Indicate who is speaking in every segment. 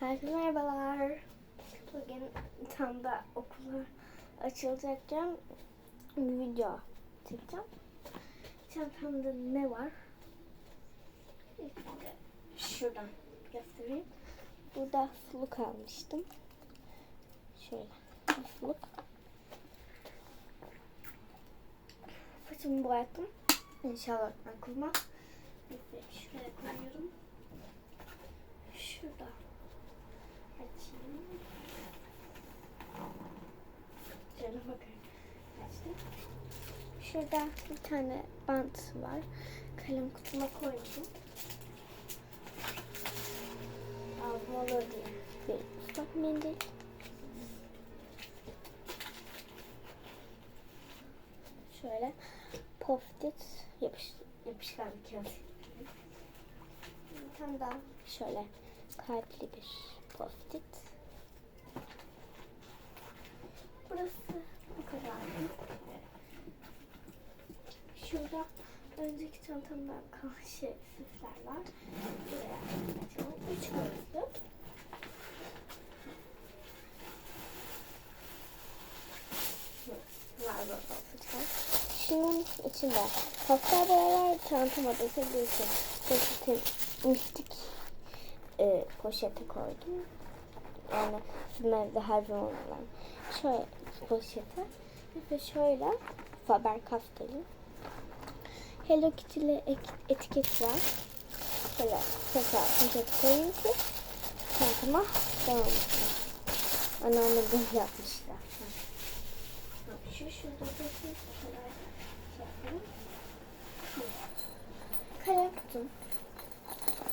Speaker 1: Herkese merhabalar. Bugün tam da okullar açılacakken bir video çekeceğim. Çantamda ne var? İlk önce şuradan göstereyim. Burada suluk almıştım. Şöyle bir suluk. Saçımı boyattım. İnşallah aklıma. Şuraya koyuyorum. Şurada. Açayım. Şöyle bakın. Açtım. Şurada bir tane bant var. Kalem kutuma koydum. Lazım olur diye. Bir ıslak mendil. Şöyle poftit yapış, yapışkan bir kağıt. Bir tane daha şöyle kalpli bir post-it. Burası bu kadar. Şurada önceki çantamdan kalan şey süsler var. Buraya açalım. Üç olacak. Şunun içinde pastel boyalar çantama da sevdiği için poşetin mistik e, poşete koydum. Yani bizim evde her zaman olan şöyle poşete ve şöyle Faber Castell'in Hello Kitty'li etiket var. Şöyle tekrar poşet koyayım ki çantama devam etsin. Anneannem böyle yapmışlar. Şu şurada bakayım. Kalem kutum.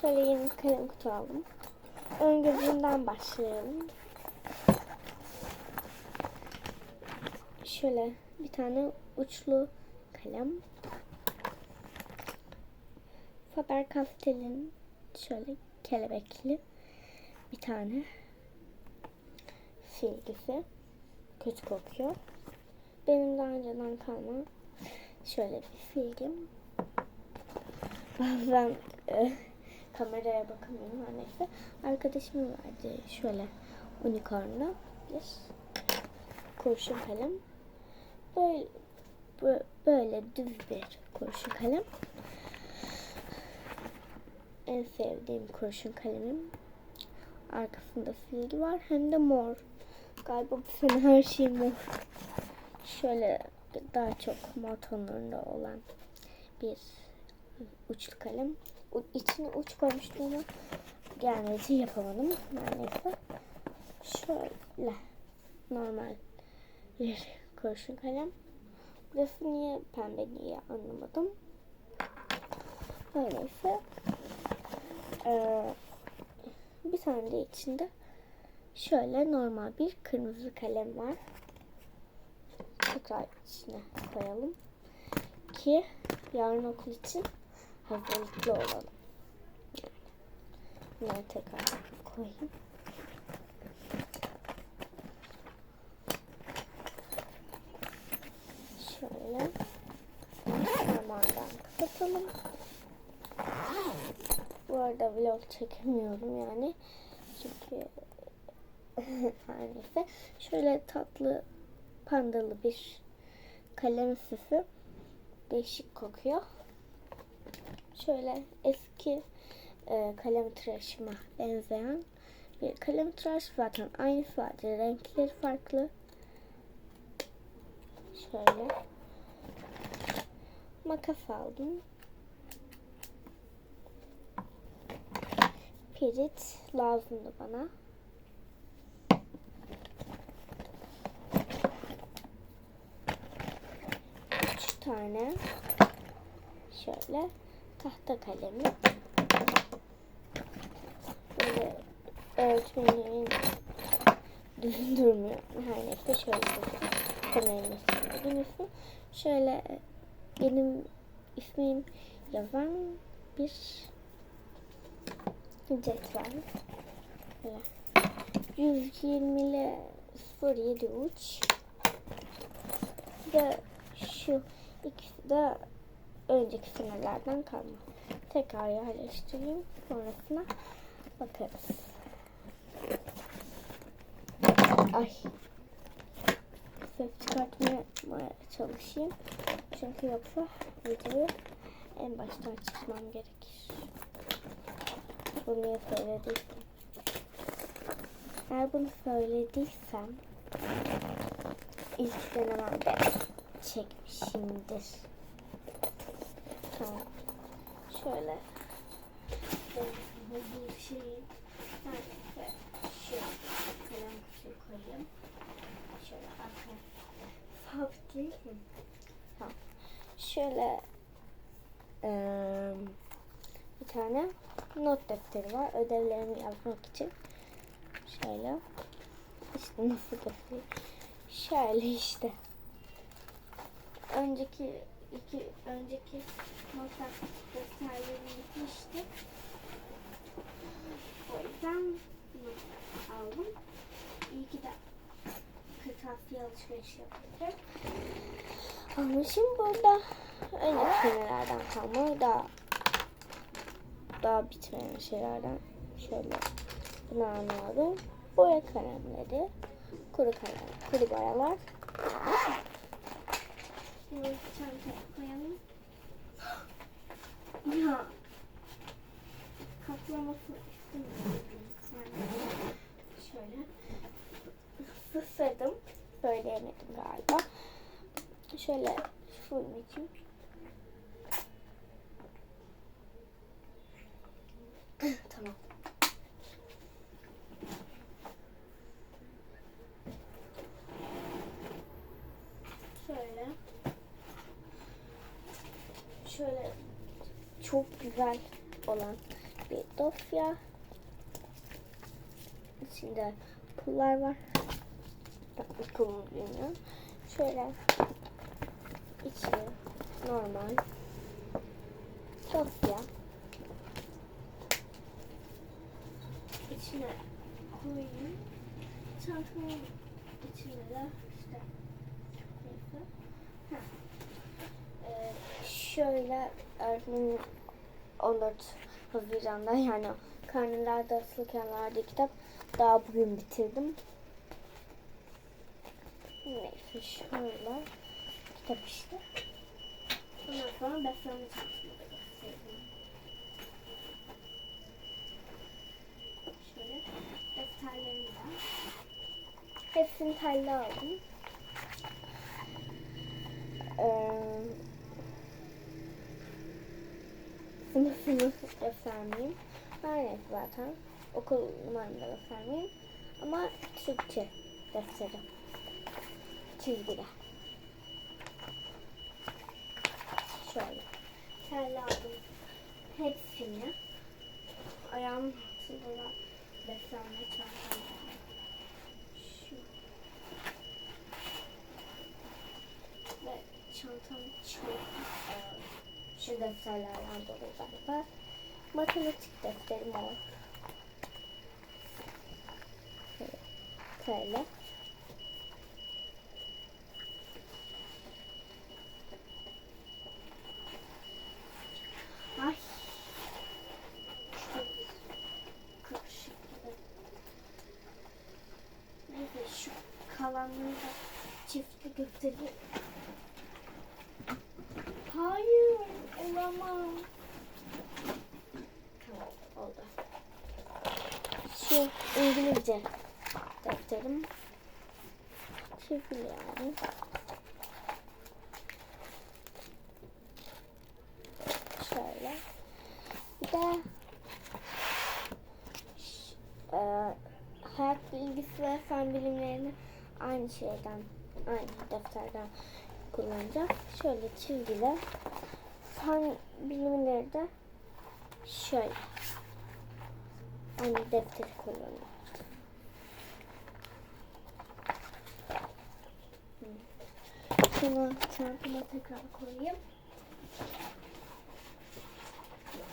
Speaker 1: Şöyle yeni kalem kutu aldım. Ön gözünden başlayalım. Şöyle bir tane uçlu kalem. Faber Castell'in şöyle kelebekli bir tane silgisi. Kötü kokuyor. Benim daha önceden kalma şöyle bir silgim. Bazen e, kameraya bakamıyorum her neyse. Arkadaşımın verdiği şöyle unicorn'da bir kurşun kalem. Böyle bö- böyle düz bir kurşun kalem. En sevdiğim kurşun kalemim. Arkasında silgi var hem de mor. Galiba bu sene her şey mor. Şöyle daha çok mor tonlarında olan bir uçlu kalem. U- uç koymuştum ama gelmedi yapamadım. Her neyse. Şöyle normal bir kurşun kalem. Burası niye pembe diye anlamadım. Her neyse. Ee, bir tane de içinde şöyle normal bir kırmızı kalem var. Tekrar içine koyalım. Ki yarın okul için hazırlıklı olalım. Bunları tekrar koyayım. Şöyle zamandan kapatalım. Bu arada vlog çekemiyorum yani. Çünkü her neyse. Şöyle tatlı pandalı bir kalem süsü. Değişik kokuyor. Şöyle eski e, kalem tıraşıma benzeyen bir kalem tıraş zaten aynısı vardı. Renkleri farklı. Şöyle makas aldım. Pirit lazımdı bana. Üç tane şöyle tahta kalemi. Böyle öğretmenin düzgün durmuyor. Her neyse şöyle kameranın üstünde bilmiyorsun. Şöyle e, benim ismim yazan bir cetvel. Böyle 120 ile 07 uç. Ve şu ikisi de önceki senelerden kalma. Tekrar yerleştireyim. Sonrasına bakarız. Ay. Ses çıkartmaya çalışayım. Çünkü yoksa videoyu en baştan çizmem gerekir. Bunu söylediysem. Eğer bunu söylediysem ilk denememde çekmişimdir. Tamam. Şöyle. Bir şey. Şu kalem kutuyu koyayım. Şöyle arkaya sabitleyeyim. Tamam. Şöyle eee, bir tane not defteri var. Ödevlerimi yazmak için. Şöyle. İşte nasıl göstereyim. Şöyle işte. Önceki iki önceki notlar defterlerim bitmişti. O yüzden aldım. İyi ki de kırtasiye alışveriş yapıyorum. Almışım burada. Önceki senelerden kalma daha daha bitmeyen şeylerden şöyle bunu anladım. Boya kalemleri, kuru kalem, kuru boyalar. Bunu çantaya koyalım. Ya kaplaması istemiyorum. Şöyle fısırdım. Söyleyemedim galiba. Şöyle fırlatayım. tamam. Şöyle. Şöyle çok güzel olan dosya. İçinde pullar var. Bak pulunu bilmiyorum. Şöyle içi normal dosya. İçine koyayım. Çantamın içine de işte. Ee, şöyle öğretmenin 14 Haziran'da yani karnelerde asılı kenarda kitap daha bugün bitirdim. Neyse şöyle kitap işte. Ondan sonra beslenme çantamı da göstereyim. Şöyle defterlerimi de. Hepsini telli aldım. Ee, sınıfını göstermeyeyim. Neyse zaten. Okul numaramı da göstermeyeyim. Ama Türkçe defteri. Çizgili. Şöyle. Telli aldım. Hepsini. Ayağımın altında da beslenme çantam. Şu. Ve çantam çok ağır. Şu defterlerden dolu galiba. Matematik defterim var. Şöyle. Ay. Karışık. Neyse şu kalanları da çiftli göstereyim. Hayır, olamam. Tamam, oldu. Şu İngilizce defterim. Çiftli yani. Şöyle. Bir de e, hayat bilgisi ve fen bilimlerini aynı şeyden, aynı defterden kullanacağım. Şöyle çizgili fen bilimleri de şöyle. Aynı defteri kullanıyorum. Şunu çantama tekrar koyayım.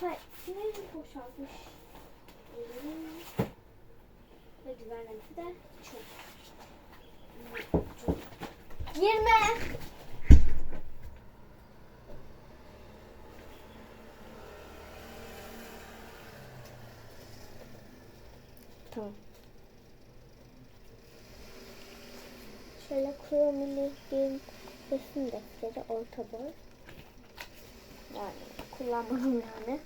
Speaker 1: Hayır, sinirim boşalmış. Ve ee, güvenlik de çok. Çok. Kromili bir resim defteri orta boy. Yani kullanmadım yani.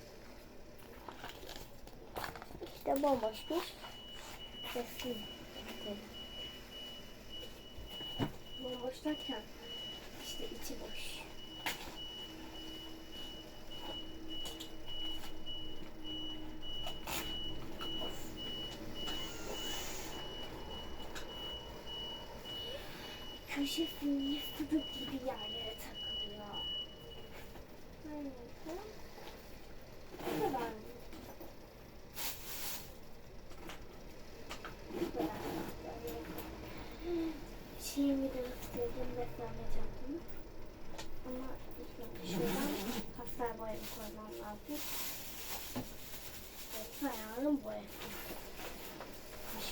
Speaker 1: İşte bomboş bir resim defteri. Bomboş derken işte içi boş. Köşe fıdık gibi yerlere takılıyor. Neyse. Bu kadar mı? Bu kadar. Şeyimi de istedim besleme çantamı. Ama ilk önce şuradan pastel boyamı koymam lazım. Evet, ayağım boya.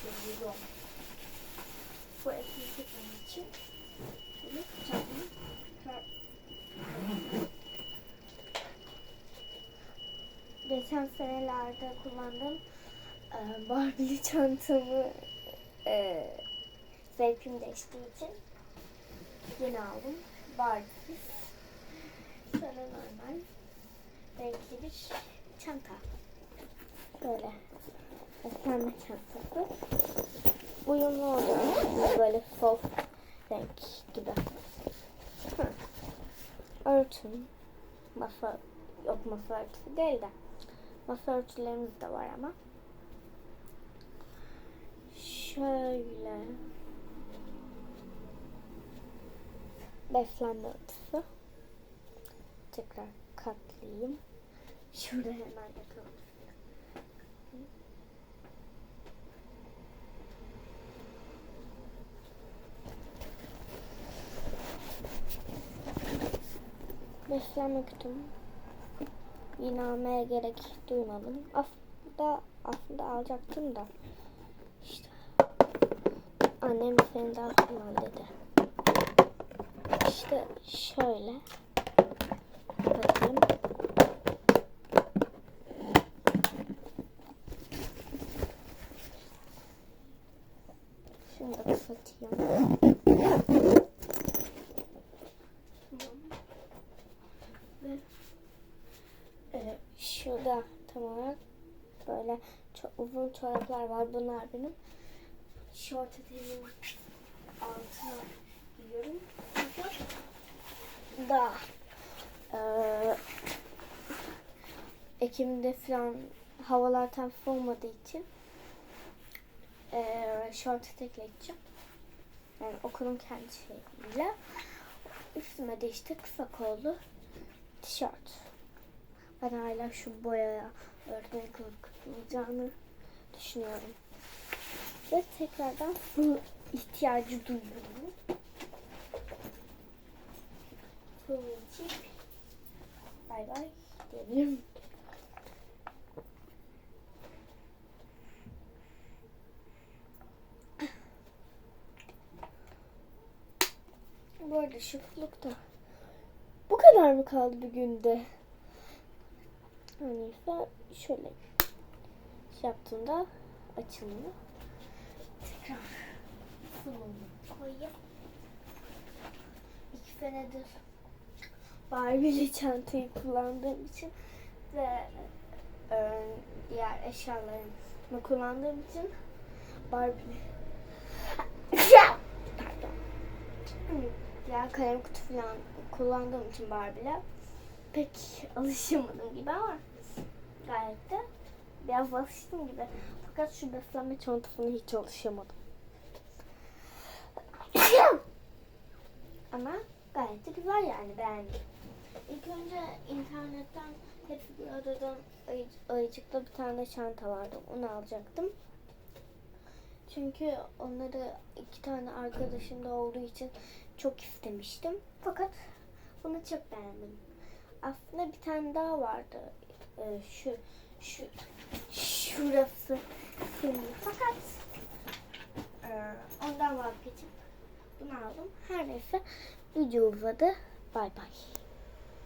Speaker 1: Şöyle yok. Bu etini çekmem için şöyle çantamı tekrar geçen senelerde kullandığım e, Barbie'li çantamı e, zevkim değiştiği için yeni aldım. Barbie. Sonra normal renkli bir çanta. Böyle. Pembe çantası. Uyumlu oluyor. Böyle soft renk gibi. Hı. Masa yok masa örtüsü değil de. Masa örtülerimiz de var ama. Şöyle. Beslenme örtüsü. Tekrar katlayayım. Şurada hemen yakalım. Beslenme kutum. Yine almaya gerek duymadım. Aslında aslında alacaktım da. İşte annem seni daha dedi. İşte şöyle. Bakayım. Şunu da kapatayım. Tamam. Ve e, şurada tam olarak böyle çok uzun çoraplar var. Bunlar benim şort eteğimin altına giyiyorum. Çünkü daha e, Ekim'de falan havalar tam olmadığı için e, şort etekle gideceğim. Yani okulun kendi şeyiyle. Üstüme de işte kısa kollu tişört. Ben hala şu boyaya örtmeye korkutmayacağını düşünüyorum. Ve tekrardan bu ihtiyacı duyuyorum. İçin bay bay diyebilirim. Bu arada şıklık da bu kadar mı kaldı bir günde? Hani şöyle yaptığında açılıyor. Tekrar sunumunu. İki senedir Barbie'li çantayı kullandığım için ve e, diğer eşyalarımı kullandığım için Barbie Pardon. Diğer kalem kutu falan kullandığım için Barbie'le pek alışamadım gibi ama gayet de biraz alıştım gibi. Fakat şu beslenme çantasına hiç alışamadım. ama gayet de güzel yani beğendim. İlk önce internetten hepsi bir aradan ayı, ayıcıkta bir tane çanta vardı. Onu alacaktım. Çünkü onları iki tane arkadaşım da olduğu için çok istemiştim. Fakat bunu çok beğendim. Aslında bir tane daha vardı. Ee, şu şu şurası senin. Fakat e, ondan vazgeçip bunu aldım. Her neyse video uzadı. Bay bay.